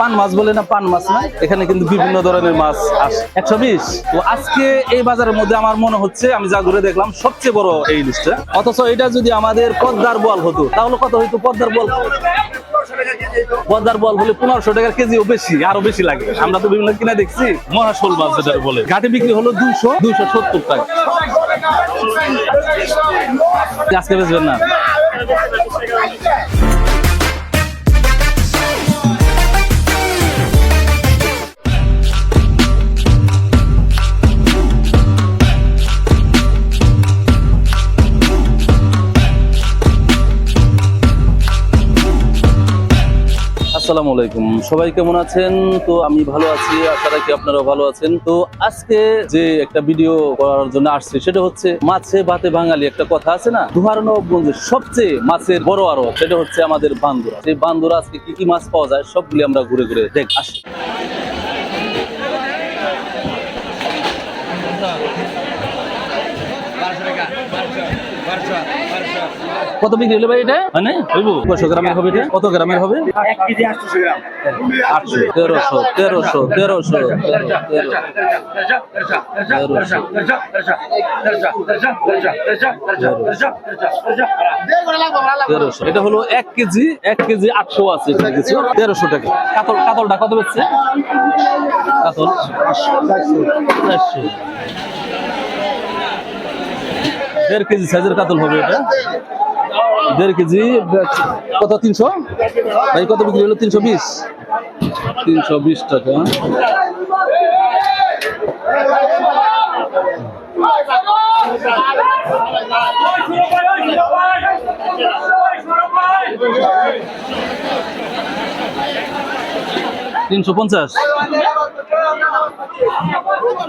পান মাছ বলে না পান মাছ না? এখানে কিন্তু বিভিন্ন ধরনের মাছ আসে। একশো বিশ। তো আজকে এই বাজারের মধ্যে আমার মনে হচ্ছে, আমি যা ঘুরে দেখলাম, সবচেয়ে বড় এই লিস্টটা অথচ এটা যদি আমাদের পদ্মার বল হতো, তাহলে কত হইতো পদ্মার বল পদ্মার বল হলে পনেরোশো টাকার কেজিও বেশি, আরও বেশি লাগে। আমরা তো বিভিন্ন কিনা দেখছি, মহাশোল মাছ যেটা বলে। ঘাটে বিক্রি হলো দুশো দুশো সত্তর টাকা। আজকে বেচবেন না? আসসালামু আলাইকুম। সবাই কেমন আছেন? তো আমি ভালো আছি, আশা রাখি আপনারাও ভালো আছেন। তো আজকে যে একটা ভিডিও করার জন্য আসছে, সেটা হচ্ছে মাছে ভাতে বাঙালি একটা কথা আছে না? দুহারনগঞ্জের সবচেয়ে মাছের বড় আরও সেটা হচ্ছে আমাদের বান্দুরা। সেই বান্দুরা আজকে কি কি মাছ পাওয়া যায়, সবগুলি আমরা ঘুরে ঘুরে দেখ আসি। কত বিক্রি হলো ভাই এটা? মানে? কয়শো গ্রামের হবে এটা? কত গ্রামের হবে? আটশো। তেরোশো তেরোশো তেরোশো। তেরোশো। এটা হলো এক কেজি এক কেজি আটশো আছে কিছু। তেরোশো টাকা। কাতল কাতলটা কত বেচছে কাতল? চারশো। দেড় কেজি সাইজের কাতল হবে এটা। দেড় কেজি, কত, তিনশো? ভাই, কত বিক্রি হলো? তিনশো বিশ। তিনশো বিশ টাকা। তিনশো পঞ্চাশ।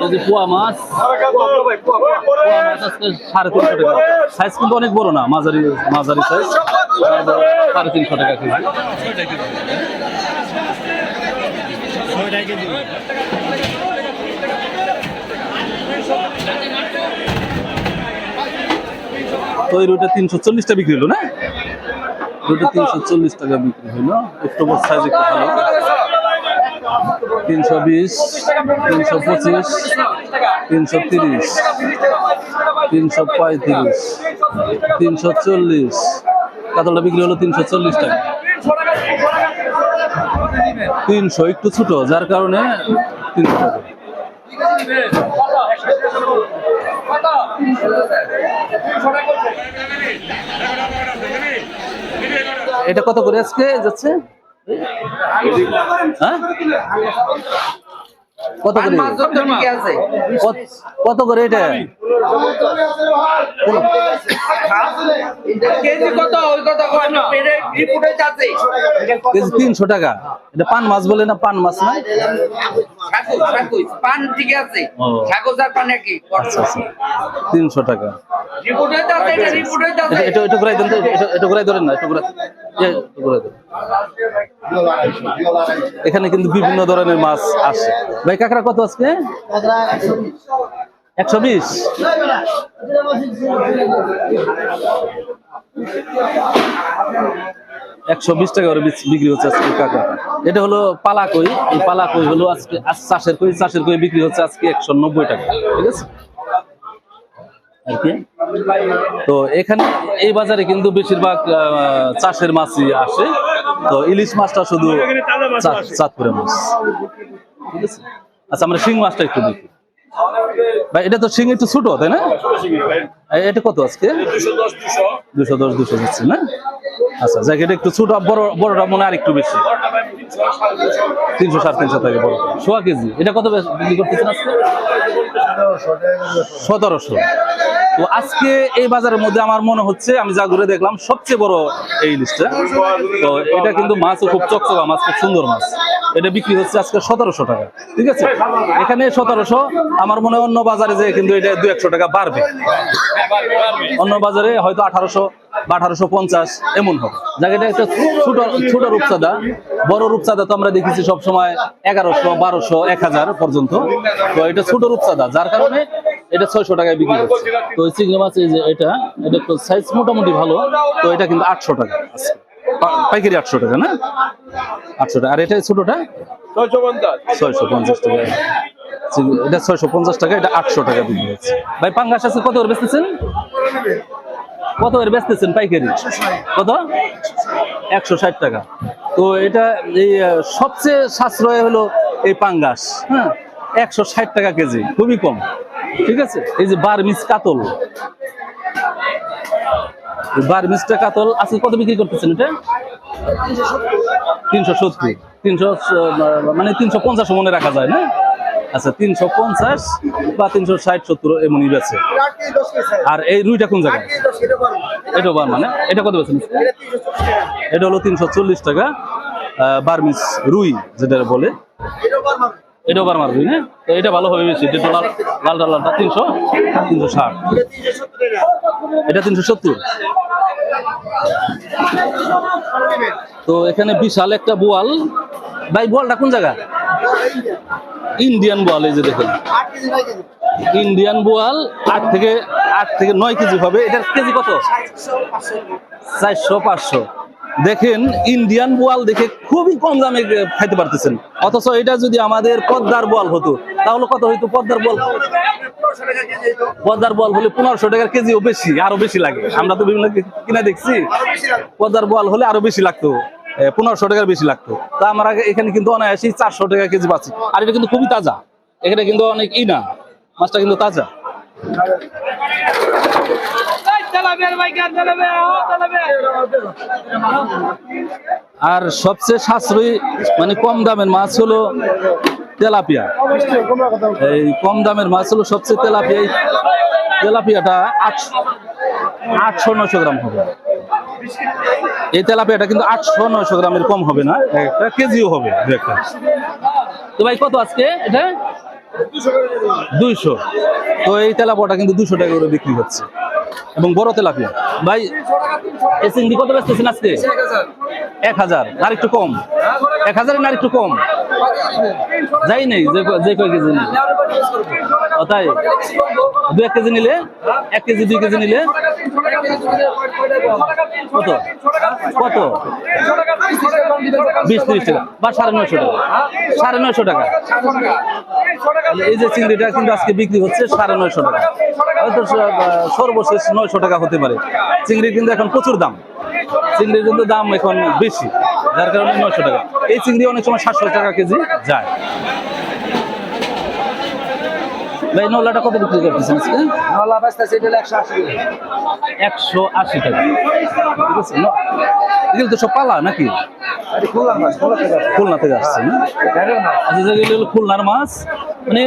এই পোয়া মাছ পোয়া মাছ আজকে সাড়ে তিনশো টাকা। সাইজ কিন্তু অনেক বড় না, মাঝারি মাঝারি সাইজ সাড়ে তিনশো টাকা কেজি। তো তিনশো চল্লিশটা বিক্রি হলো না? রুটে তিনশো চল্লিশ টাকা বিক্রি হলো। একটু বড় সাইজ একটু ভালো। তিনশো বিশ, তিনশো পঁচিশ, তিনশো তিরিশ, তিনশো পঁয়ত্রিশ, তিনশো চল্লিশ। কাতলটা বিক্রি হলো তিনশো চল্লিশ টাকা। তিনশো একটু ছোট, যার কারণে তিনশো এটা কত করে আজকে যাচ্ছে? কত করে? কত- করে এটা? কেজি তিনশো টাকা। এটা পান মাছ বলে না পান মাছ না? পান ঠিক আছে। আচ্ছা আচ্ছা। তিনশো টাকা। এটা এটা ঘুরাই দেন এটা- ঘুরাই ধরেন না এটা ঘুরাই এখানে কিন্তু বিভিন্ন ধরনের মাছ আসে। ভাই, কাকড়া কত আজকে? একশো বিশ। একশো বিশ টাকা করে বিক্রি হচ্ছে আজকে কাঁকড়া এটা হলো পালাকই। এই পালাকই হলো আজকে আজ চাষের কই চাষের কই বিক্রি হচ্ছে আজকে একশো নব্বই টাকা। ঠিক আছে? আর কি? তো এখানে এই বাজারে কিন্তু বেশিরভাগ চাষের মাছই আসে। তো ইলিশ মাছটা শুধু চাঁদপুরের মাছ। ঠিক আছে? আচ্ছা আমরা শিং মাছটা একটু দেখি। ভাই এটা তো শিং একটু ছোট তাই না? এটা কত আজকে? দুশো দশ দুশো। দিচ্ছে না? আচ্ছা যাক, এটা একটু ছোট, বড়, বড়টা মনে হয় একটু বেশি। তিনশো সাড়ে তিনশো টাকা বড়। সোয়া কেজি। এটা কত বিক্রি করতেছেন আজকে? সতেরোশো। তো আজকে এই বাজারের মধ্যে আমার মনে হচ্ছে, আমি যা ঘুরে দেখলাম, সবচেয়ে বড় এই লিস্টটা তো এটা কিন্তু মাছও খুব চকচকা মাছ, খুব সুন্দর মাছ। এটা বিক্রি হচ্ছে আজকে সতেরোশো টাকা। ঠিক আছে? এখানে সতেরোশো, আমার মনে হয় অন্য বাজারে যে কিন্তু এটা দু একশো টাকা বাড়বে। অন্য বাজারে হয়তো আঠারোশো বা আঠারোশো পঞ্চাশ এমন হবে জায়গাটা একটা ছোট ছোট রূপসাদা বড় রূপসাদা তো আমরা দেখেছি সব সময় এগারোশো বারোশো এক হাজার পর্যন্ত। তো এটা ছোট রূপসাদা যার কারণে এটা ছয়শো টাকায় বিক্রি হচ্ছে। তো চিংড়ি মাছ এই যে এটা এটা তো সাইজ মোটামুটি ভালো তো এটা কিন্তু আটশো টাকা পাইকারি আটশো টাকা না? আটশো টাকা। আর এটা ছোটটা? ছয়শো পঞ্চাশ। টাকা। এটা ছয়শো পঞ্চাশ টাকা এটা আটশো টাকা বিক্রি হচ্ছে। ভাই পাঙ্গাস আছে কত বেচতেছেন? কত করে বেচতেছেন পাইকারি? কত? একশো ষাট টাকা। তো এটা এই সবচেয়ে সাশ্রয় হলো এই পাঙ্গাস। হ্যাঁ? একশো ষাট টাকা কেজি, খুবই কম। ঠিক আছে? এই যে বারমিস কাতল। বারমিসটা কাতল আজকে কত বিক্রি করতেছেন এটা? তিনশো সত্তর। তিনশো মানে তিনশো পঞ্চাশ মনে রাখা যায়, না? আচ্ছা তিনশো পঞ্চাশ বা তিনশো ষাট সত্তর এমনই বেছে আর এই রুইটা কোন জায়গায়? এটা বার মানে? এটা কত বেছেন এটা হলো তিনশো চল্লিশ টাকা বার্মিস রুই যেটা বলে। এটাও বার্মার রুই না তো এটা ভালো হবে বেশি যেটা লাল লালটা লালটা তিনশো তিনশো ষাট। এটা তিনশো সত্তর তো এখানে বিশাল একটা বোয়াল। ভাই বোয়ালটা কোন জায়গা? ইন্ডিয়ান। বোয়াল এই যে দেখেন। ইন্ডিয়ান বোয়াল আট থেকে আট থেকে নয় কেজি হবে। এটার কেজি কত? চারশো পাঁচশো। দেখেন, ইন্ডিয়ান বোয়াল দেখে খুবই কম দামে খাইতে পারতেছেন। অথচ এটা যদি আমাদের পদ্মার বোয়াল হতো, তাহলে কত হইতো? পদ্মার বোয়াল পদ্মার বল হলে পনেরোশো টাকার কেজিও বেশি, আরও বেশি লাগে। আমরা তো বিভিন্ন কিনা দেখছি, পদ্মার বল হলে আরও বেশি লাগতো পনেরোশো টাকার বেশি লাগতো। তা আমরা এখানে কিন্তু অনায়াসি চারশো টাকা কেজি পাচ্ছি। আর এটা কিন্তু খুবই তাজা। এখানে কিন্তু অনেক ই না মাছটা কিন্তু তাজা। আর সবচেয়ে সাশ্রয়ী মানে কম দামের মাছ হলো তেলাপিয়া। এই কম দামের মাছ হলো সবচেয়ে তেলাপিয়া। তেলাপিয়াটা আটশো আটশো নশো গ্রাম হবে। এই তেলাপিয়াটা কিন্তু আটশো নশো গ্রামের কম হবে না, একটা কেজিও হবে একটা। তো ভাই কত আজকে এটা? দুইশো। তো এই তেলাপোয়াটা কিন্তু দুশো টাকা করে বিক্রি হচ্ছে। এবং বড় তেলাপিয়া। ভাই এই কত বেচতেছেন আজকে? এক হাজার আর একটু কম। এক হাজারের আর একটু কম। যাই নেই, যে কয় কেজি নেই। ও তাই? দু এক কেজি নিলে, এক কেজি, দুই কেজি নিলে কত? কত? বিশ ত্রিশ টাকা বা সাড়ে নয়শো টাকা। সাড়ে নয়শো টাকা। এই যে চিংড়িটা কিন্তু আজকে বিক্রি হচ্ছে সাড়ে নয়শো টাকা। হয়তো সর্বশেষ নয়শো টাকা হতে পারে। চিংড়ি কিন্তু এখন প্রচুর দাম। চিংড়ির কিন্তু দাম এখন বেশি যার কারণে নয়শো টাকা। এই চিংড়ি অনেক সময় সাতশো টাকা কেজি যায়। ভাই নলাটা কত বিক্রি করতেছেন আজকে? একশো আশি টাকা। ঠিক আছে এগুলো তো সব পালা নাকি? খুলনা থেকে আসছে। আচ্ছা যেগুলো হলো খুলনার মাছ। মানে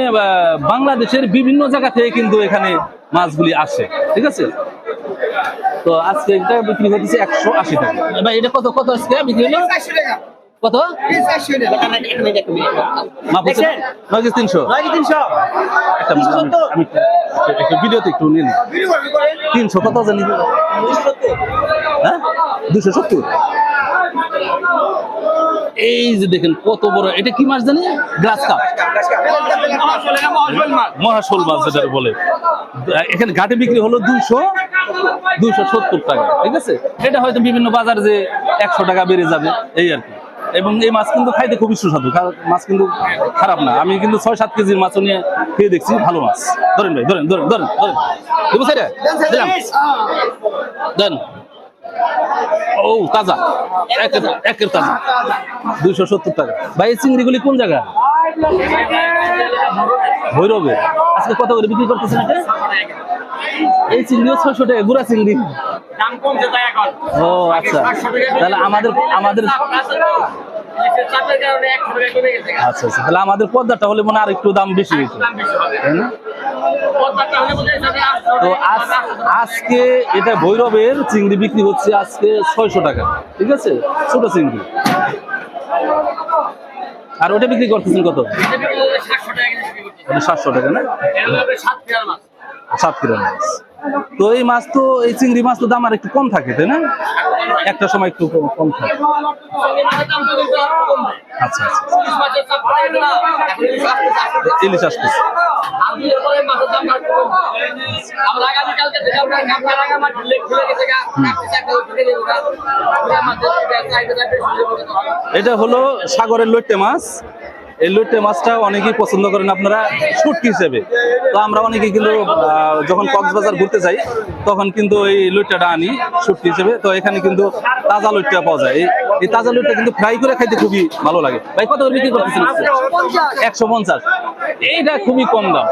বাংলাদেশের বিভিন্ন জায়গা থেকে কিন্তু এখানে মাছগুলি আসে। ঠিক আছে? তো আজকে এটা বিক্রি হতেছে একশো আশি টাকা। ভাই এটা কত কত আজকে বিক্রি হলো? কত? হচ্ছে তিনশো। একটা ভিডিওতে একটু তিনশো কত জানি হ্যাঁ? দুশো সত্তর। এই যে দেখেন কত বড় এটা কি মাছ জানি? Glass cup. মহাশোল মাছ। যেটা বলে। এখানে ঘাটে বিক্রি হলো দুইশো দুইশো সত্তর টাকা, ঠিক আছে? এটা হয়তো বিভিন্ন বাজার যে একশো টাকা বেড়ে যাবে, এই আর কি। এবং এই মাছ কিন্তু খাইতে খুবই সুস্বাদু। মাছ কিন্তু খারাপ না। আমি কিন্তু ছয় সাত কেজির মাছ নিয়ে খেয়ে দেখছি, ভালো মাছ। ধরেন ভাই, ধরেন ধরেন ধরেন ধরেন। দেবো দেন। ও, তাজা। একের তাজা। দুইশো সত্তর টাকা। ভাই, এই চিংড়িগুলি কোন জায়গা? ভৈরবে। আজকে কত করে বিক্রি করতেছেন এটা এই চিংড়িও ছয়শো টাকা গুড়া চিংড়ি। ও আচ্ছা। তাহলে আমাদের আমাদের আচ্ছা আচ্ছা। তাহলে আমাদের পদ্মাটা হলে মনে হয় আর একটু দাম বেশি তাই না? তো আজ আজকে এটা ভৈরবের চিংড়ি বিক্রি হচ্ছে আজকে ছয়শো টাকা। ঠিক আছে? ছোট চিংড়ি। আর ওটা বিক্রি করতেছেন কত? সাতশো টাকা না? সাত কিলো মাছ। তো এই মাছ তো, এই চিংড়ি মাছ তো দাম আর একটু কম থাকে, তাই না? একটা সময় একটু কম থাকে। আচ্ছা আচ্ছা আসতেছে। এটা হলো সাগরের লইট্টে মাছ। এই লইট্টে মাছটা অনেকেই পছন্দ করেন আপনারা শুটকি হিসেবে। তো আমরা অনেকেই কিন্তু যখন কক্সবাজার ঘুরতে যাই তখন কিন্তু এই লইট্টাটা আনি শুটকি হিসেবে। তো এখানে কিন্তু তাজা লুটটা পাওয়া যায়। এই- তাজা লুটটা কিন্তু ফ্রাই করে খাইতে খুবই ভালো লাগে। ভাই কত করে বিক্রি করতেছেন? একশো পঞ্চাশ। এইটা খুবই কম দাম।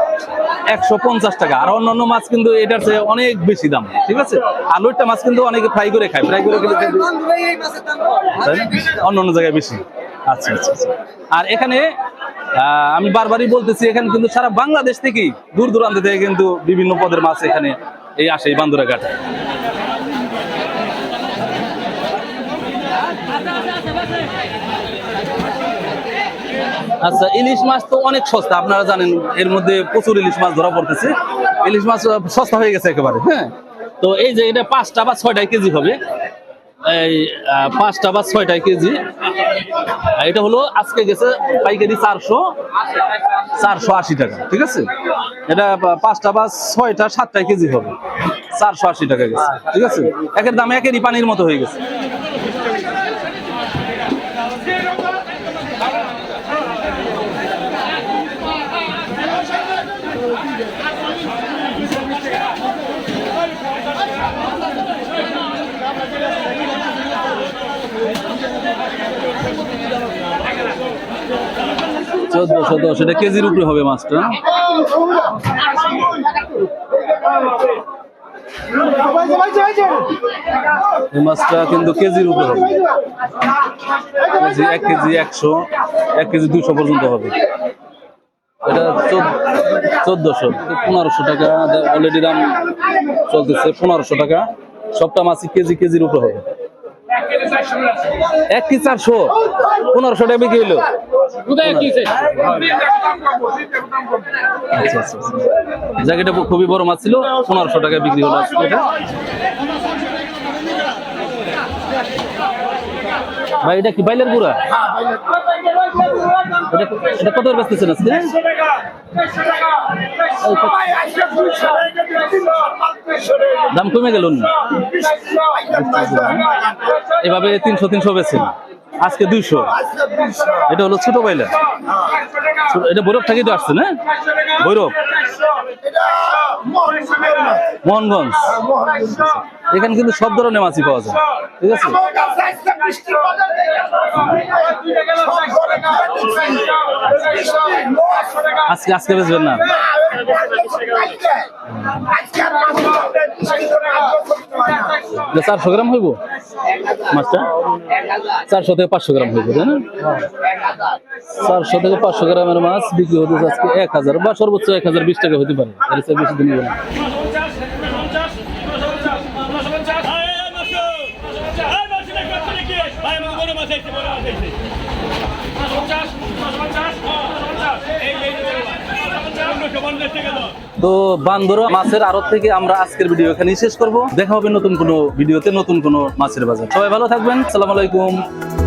একশো পঞ্চাশ টাকা। আর অন্যান্য মাছ কিন্তু এটার চেয়ে অনেক বেশি দাম ঠিক আছে? আর লইট্টা মাছ কিন্তু অনেকে ফ্রাই করে খায়। ফ্রাই করে খেলে অন্য অন্য জায়গায় বেশি। আচ্ছা আচ্ছা আচ্ছা। আর এখানে আমি বারবারই বলতেছি, এখানে কিন্তু সারা বাংলাদেশ থেকেই দূর দূরান্ত থেকে কিন্তু বিভিন্ন পদের মাছ এখানে এই আসে, এই বান্দুরা ঘাটে আচ্ছা ইলিশ মাছ তো অনেক সস্তা, আপনারা জানেন, এর মধ্যে প্রচুর ইলিশ মাছ ধরা পড়তেছে। ইলিশ মাছ সস্তা হয়ে গেছে একেবারে হ্যাঁ? তো এই যে এটা পাঁচটা বা ছয়টা কেজি হবে। এই পাঁচটা বা ছয়টা কেজি। এটা হলো আজকে গেছে পাইকারি চারশো চারশো আশি টাকা, ঠিক আছে? এটা পাঁচটা বা ছয়টা, সাতটা কেজি হবে। চারশো আশি টাকা গেছে, ঠিক আছে? একের দাম একেরই পানির মতো হয়ে গেছে। চোদ্দশো দশ, এটা কেজির উপরে হবে মাছটা। মাছটা কিন্তু কেজির উপরে হবে। এক কেজি একশো, এক কেজি দুইশো পর্যন্ত হবে। এটা পনেরোশো টাকা। অলরেডি দাম চলতেছে পনেরোশো টাকা। সবটা মাছই কেজি কেজির উপরে হবে। এক কেজি চারশো। পনেরোশো টাকা বিক্রি হলো আচ্ছা আচ্ছা আচ্ছা। এটা খুবই বড় মাছ ছিল, পনেরোশো টাকা বিক্রি হলো ভাই, এটা কি বাইলের গুড়া? এটা দাম কমে গেল এভাবে তিনশো তিনশো বেছেন আজকে দুইশো। এটা হলো ছোট বাইলার এটা বৈরব থেকে তো আসছে না? বৈরব মোহনগঞ্জ। এখানে কিন্তু সব ধরনের মাছই পাওয়া যায়। ঠিক আছে? আজকে আজকে বেচবেন না? চারশো গ্রাম হইব মাছটা চারশো থেকে পাঁচশো গ্রাম হইব তাই না চারশো থেকে পাঁচশো গ্রামের মাছ বিক্রি হতে আজকে এক হাজার বা সর্বোচ্চ এক হাজার বিশ টাকা হতে পারে এর চেয়ে বেশি দিন না তো বান্দর মাছের আড়ত থেকে আমরা আজকের ভিডিও এখানেই শেষ করব। দেখা হবে নতুন কোনো ভিডিওতে, নতুন কোনো মাছের বাজার। সবাই ভালো থাকবেন। সালামালাইকুম আলাইকুম।